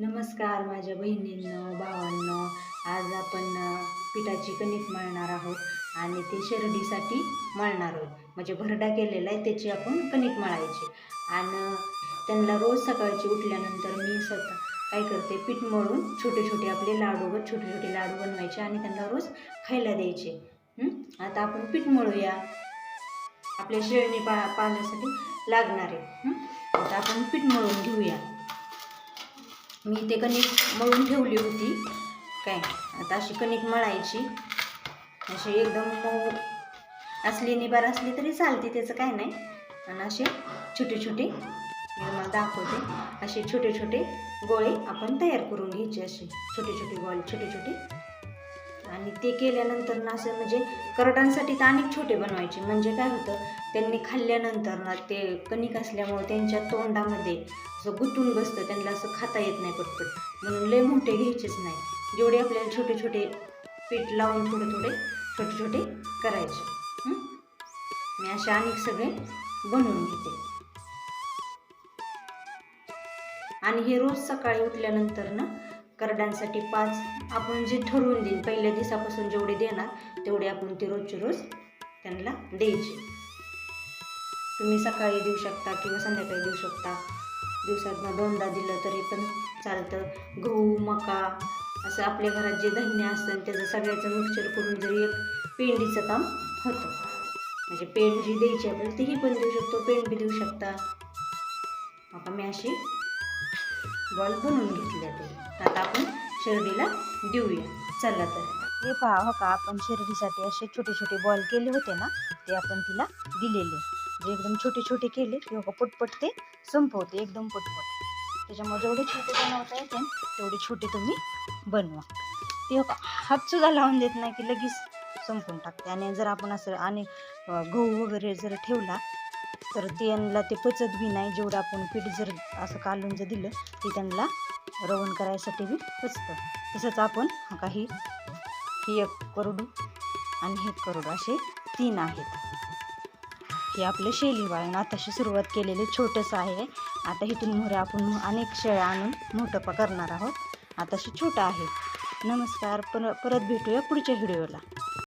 नमस्कार माझ्या बहिणींनो भावांनो. आज आपण पिठाची कणिक मळणार आहोत आणि ते शिर्डीसाठी मळणार आहोत. म्हणजे भरडा केलेला आहे त्याची आपण कणिक मळायची. आणि त्यांना रोज सकाळची उठल्यानंतर मी स्वतः काय करते पीठ मळून छोटे छोटे आपले लाडू व छोटे छोटे लाडू बनवायचे आणि त्यांना रोज खायला द्यायचे. आता आपण पीठ मळूया. आपल्या शेळणी पा पाहण्यासाठी लागणार आहे. आता आपण पीठ मळून घेऊया. मी ते कणिक मळून ठेवली होती. काय? आता अशी कणिक मळायची. अशी एकदम मऊ असली निबार असली तरी चालते त्याचं काय नाही. आणि असे छोटे छोटे मी तुम्हाला दाखवते. असे छोटे छोटे गोळे आपण तयार करून घ्यायचे असे. छोटे छोटे गोळे छोटे छोटे. ते केल्यानंतर ना असं म्हणजे करडांसाठी तर अनेक छोटे बनवायचे. म्हणजे काय होतं त्यांनी खाल्ल्यानंतर ना ते कणिक असल्यामुळे त्यांच्या तोंडामध्ये असं गुंतून बसतं त्यांना असं खाता येत नाही पटपट. म्हणून लय मोठे घ्यायचेच नाही. जेवढे आपल्याला छोटे छोटे पीठ लावून थोडे थोडे छोटे छोटे करायचे. मी असे अनेक सगळे बनवून घेते. आणि हे रोज सकाळी उठल्यानंतर ना करड्यांसाठी पाच आपण जे ठरवून देईन पहिल्या दिवसापासून जेवढे देणार तेवढे आपण ते रोजचे रोज त्यांना द्यायचे. तुम्ही सकाळी देऊ शकता किंवा संध्याकाळी देऊ शकता. दिवसातनं दोनदा दिलं तरी पण चालतं. गहू मका असं आपल्या घरात जे धान्य असतं त्याचं सगळ्याचं मिक्सचर करून जरी एक पेंडीचं काम होतं. म्हणजे पेंड जी द्यायची आपल्याला तीही पण देऊ शकतो पेंड बी देऊ शकता. आता मी अशी बॉल बनवून घेतले ते आता आपण शिर्डीला देऊया. चला तर. हे पहा हो का आपण शिर्डीसाठी असे छोटे छोटे बॉल केले होते ना ते आपण तिला दिलेले. जे एकदम छोटे छोटे केले की हो का पटपट ते संपवते एकदम पटपट. त्याच्यामुळे जेवढे छोटे बनवता येते तेवढे छोटे तुम्ही बनवा. ते हो का हातसुद्धा लावून देत नाही की लगेच संपून टाकते. आणि जर आपण असं आणि गहू वगैरे जर ठेवला तर त्यांना ते पचत बी नाही. जेवढं आपण पीठ जर असं कालून जर दिलं ते त्यांना रवण करायसाठी बी पचतं. तसंच आपण काही ही एक करोडू आणि हे एक करोडू असे तीन आहेत. हे आपले शेली वाळण आताशी सुरुवात केलेले छोटंसं आहे. आता इथून मोहरे आपण अनेक शेळ्या आणून मोठं प करणार आहोत. आताशी छोटं आहे. नमस्कार. पर परत भेटूया पुढच्या व्हिडिओला.